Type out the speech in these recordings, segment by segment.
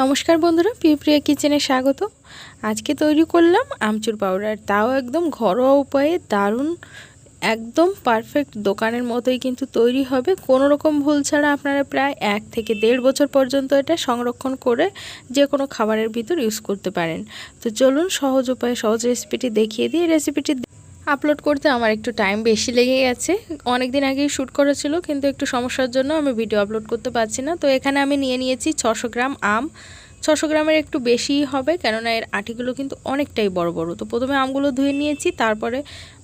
নমস্কার বন্ধুরা প্রিয়া কিচেনে স্বাগত। আজকে তৈরি করলাম আমচুর পাউডার। তাও একদম ঘরোয়া উপায়ে দারুণ, একদম পারফেক্ট দোকানের মতোই কিন্তু তৈরি হবে। কোনো রকম ভুল ছাড়া আপনারা প্রায় এক থেকে দেড় বছর পর্যন্ত এটা সংরক্ষণ করে যে কোনো খাবারের ভিতর ইউজ করতে পারেন। তো চলুন সহজ উপায়ে সহজ রেসিপিটি দেখিয়ে দিই। রেসিপিটি আপলোড করতে আমার একটু টাইম বেশি লেগে গেছে অনেক দিন আগেই শ্যুট করেছিল, কিন্তু একটু সমস্যার জন্য আমি ভিডিও আপলোড করতে পারছি না। তো এখানে আমি নিয়ে নিয়েছি ছশো গ্রাম আম। ছশো গ্রামের একটু বেশিই হবে, কেননা এর আটিগুলো কিন্তু অনেকটাই বড় বড়। তো প্রথমে আমগুলো ধুয়ে নিয়েছি, তারপরে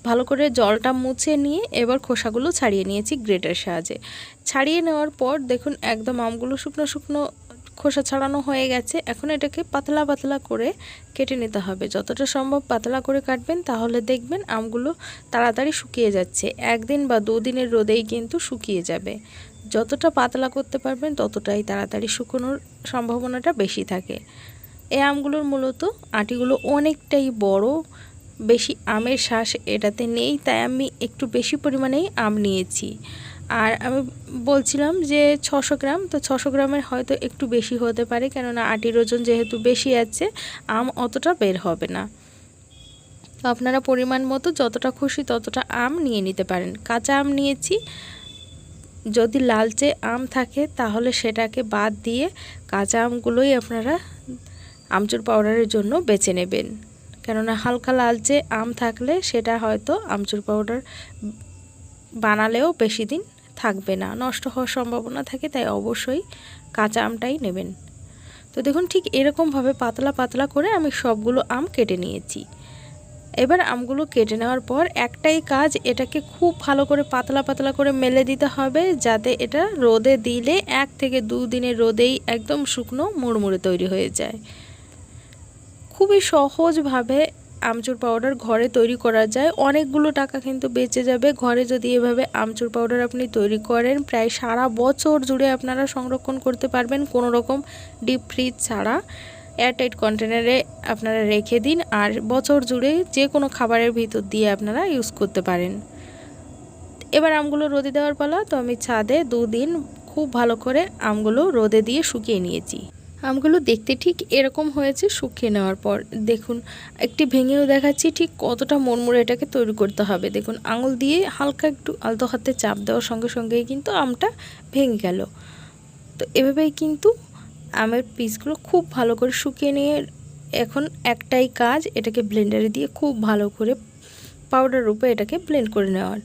ভালো করে জলটা মুছে নিয়ে এবার খোসাগুলো ছাড়িয়ে নিয়েছি গ্রেটের সাহায্যে। ছাড়িয়ে নেওয়ার পর দেখুন, একদম আমগুলো শুকনো শুকনো খোসা ছাড়ানো হয়ে গেছে, এখন এটাকে পাতলা পাতলা করে কেটে নিতে হবে। যতটা সম্ভব পাতলা করে কাটবেন, তাহলে দেখবেন আমগুলো তাড়াতাড়ি শুকিয়ে যাচ্ছে। একদিন বা দুদিনের রোদেই কিন্তু শুকিয়ে যাবে। যতটা পাতলা করতে পারবেন, ততটাই তাড়াতাড়ি শুকোনোর সম্ভাবনাটা বেশি থাকে। এই আমগুলোর মূলত আটিগুলো অনেকটাই বড়, বেশি আমের শ্বাস এটাতে নেই, তাই আমি একটু বেশি পরিমাণেই আম নিয়েছি। আর আমি বলছিলাম যে ছশো গ্রাম, তো ছশো গ্রামের হয়তো একটু বেশি হতে পারে, কেননা আটির ওজন যেহেতু বেশি আছে, আম অতটা বের হবে না। তো আপনারা পরিমাণ মতো যতটা খুশি ততটা আম নিয়ে নিতে পারেন। কাঁচা আম নিয়েছি, যদি লালচে আম থাকে তাহলে সেটাকে বাদ দিয়ে কাঁচা আমগুলোই আপনারা আমচুর পাউডারের জন্য বেছে নেবেন। কেননা হালকা লালচে আম থাকলে সেটা হয়তো আমচুর পাউডার বানালেও বেশি দিন থাকবে না, নষ্ট হওয়ার সম্ভাবনা থাকে, তাই অবশ্যই কাঁচা আমটাই নেবেন। তো দেখুন ঠিক এরকমভাবে পাতলা পাতলা করে আমি সবগুলো আম কেটে নিয়েছি। এবার আমগুলো কেটে নেওয়ার পর একটাই কাজ, এটাকে খুব ভালো করে পাতলা পাতলা করে মেলে দিতে হবে, যাতে এটা রোদে দিলে এক থেকে দু দিনের রোদেই একদম শুকনো মুড়মুড়ে তৈরি হয়ে যায়। খুবই সহজভাবে আমচুর পাউডার ঘরে তৈরি করা যায়। অনেকগুলো টাকা কিন্তু বেঁচে যাবে। ঘরে যদি এভাবে আমচুর পাউডার আপনি তৈরি করেন, প্রায় সারা বছর জুড়ে আপনারা সংরক্ষণ করতে পারবেন কোনো রকম ডিপ ফ্রিজ ছাড়া এয়ারটাইট কন্টেনারে আপনারা রেখে দিন আর বছর জুড়ে যে কোনো খাবারের ভিতর দিয়ে আপনারা ইউজ করতে পারেন। এবার আমগুলো রোদে দেওয়ার পালা। তো আমি ছাদে দুদিন খুব ভালো করে আমগুলো রোদে দিয়ে শুকিয়ে নিয়েছি। আমগুলো দেখতে ঠিক এরকম হয়েছে শুকিয়ে নেওয়ার পর। দেখুন, একটি ভেঙেও দেখাচ্ছি ঠিক কতটা মরমরে এটাকে তৈরি করতে হবে। দেখুন, আঙুল দিয়ে হালকা একটু আলতো হাতে চাপ দেওয়ার সঙ্গে সঙ্গেই কিন্তু আমটা ভেঙে গেল। তো এভাবেই কিন্তু আমের পিসগুলো খুব ভালো করে শুকিয়ে নিয়ে এখন একটাই কাজ, এটাকে ব্লেন্ডারে দিয়ে খুব ভালো করে পাউডার রূপে এটাকে ব্লেন্ড করে নেওয়ার।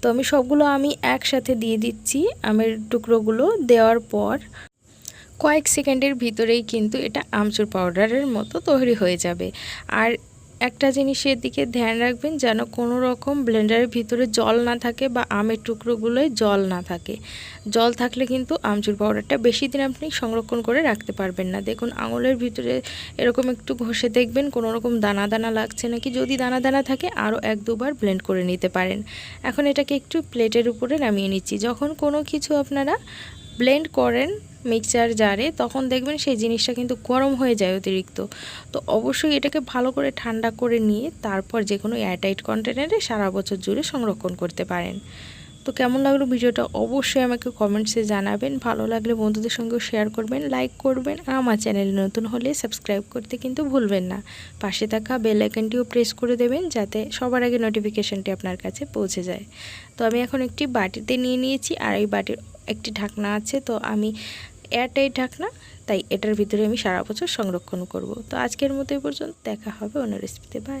তো আমি সবগুলো আমি একসাথে দিয়ে দিচ্ছি আমের টুকরোগুলো দেওয়ার পর। কয়েক সেকেন্ডের ভিতরেই কিন্তু এটা আমচুর পাউডারের মতো তৈরি হয়ে যাবে। আর একটা জিনিসের দিকে ধ্যান রাখবেন যেন কোনো রকম ব্লেন্ডারের ভিতরে জল না থাকে বা আমের টুকরোগুলোয় জল না থাকে। জল থাকলে কিন্তু আমচুর পাউডারটা বেশি দিন আপনি সংরক্ষণ করে রাখতে পারবেন না। দেখুন, আঙুলের ভিতরে এরকম একটু ঘষে দেখবেন, কোনো রকম দানা দানা লাগছে নাকি। যদি দানা দানা থাকে, আরও এক দুবার ব্লেন্ড করে নিতে পারেন। এখন এটাকে একটু প্লেটের উপরে নামিয়ে নিচ্ছি। যখন কোনো কিছু আপনারা ব্লেন্ড করেন মিক্সচার জারে তখন দেখবেন সেই জিনিসটা কিন্তু গরম হয়ে যায় অতিরিক্ত। তো অবশ্যই এটাকে ভালো করে ঠান্ডা করে নিয়ে তারপর যে কোনো এয়ারটাইট কন্টেনারে সারা বছর জুড়ে সংরক্ষণ করতে পারেন। তো কেমন লাগল ভিডিওটা অবশ্যই আমাকে কমেন্টসে জানাবেন। ভালো লাগলে বন্ধুদের সঙ্গেও শেয়ার করবেন লাইক করবেন আর আমার চ্যানেলে নতুন হলে সাবস্ক্রাইব করতে কিন্তু ভুলবেন না। পাশে থাকা বেল আইকনটিও প্রেস করে দেবেন যাতে সবার আগে নোটিফিকেশানটি আপনার কাছে পৌঁছে যায়। তো আমি এখন একটি বাটিতে নিয়ে নিয়েছি আর এই বাটির একটি ঢাকনা আছে, তো আমি এয়ারটাইট ঢাকনা, তাই এটার ভিতরে আমি সারা বছর সংরক্ষণ করব। তো আজকের মতো পর্যন্ত, দেখা হবে অন্য রেসিপিতে বাই